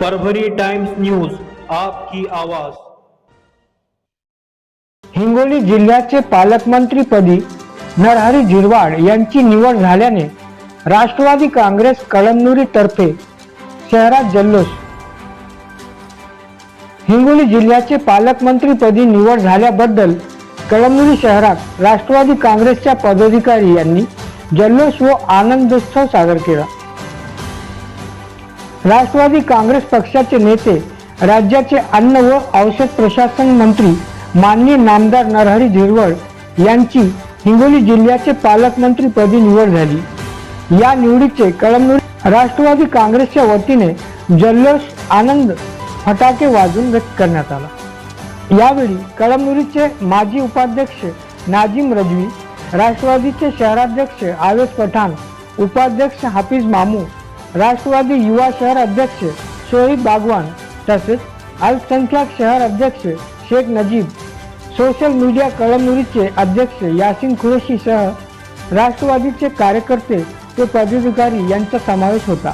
परभरी times news आपकी आवाज. हिंगोली जिल्ह्याचे पालकमंत्रीपदी नरहरी झिरवाड यांची निवड झाल्याने राष्ट्रवादी काँग्रेस कळमनुरी तर्फे शहरात जल्लोष. हिंगोली जिल्ह्याचे पालकमंत्रीपदी निवड झाल्याबद्दल कळमनुरी शहरात राष्ट्रवादी काँग्रेसच्या पदाधिकारी यांनी जल्लोष व आनंदोत्सव सादर केला. राष्ट्रवादी काँग्रेस पक्षाचे नेते राज्याचे अन्न व औषध प्रशासन मंत्री माननीय नामदार नरहरी झिरवळ यांची हिंगोली जिल्ह्याचे पालकमंत्रीपदी निवड झाली. या निवडीचे कळमनुरी राष्ट्रवादी काँग्रेसच्या वतीने जल्लोष आनंद फटाके वाजून व्यक्त करण्यात आला. यावेळी कळमनुरीचे माजी उपाध्यक्ष नाजिम रजवी राष्ट्रवादीचे शहराध्यक्ष आवेश पठाण उपाध्यक्ष हाफिज मामू राष्ट्रवादी युवा शहर अध्यक्ष शोईब बागवान तसेच अल्पसंख्याक शहर अध्यक्ष शेख नजीब सोशल मीडिया कळमनुरीचे अध्यक्ष यासिन कुरेशी सह राष्ट्रवादीचे कार्यकर्ते ते पदाधिकारी यांचा समावेश होता.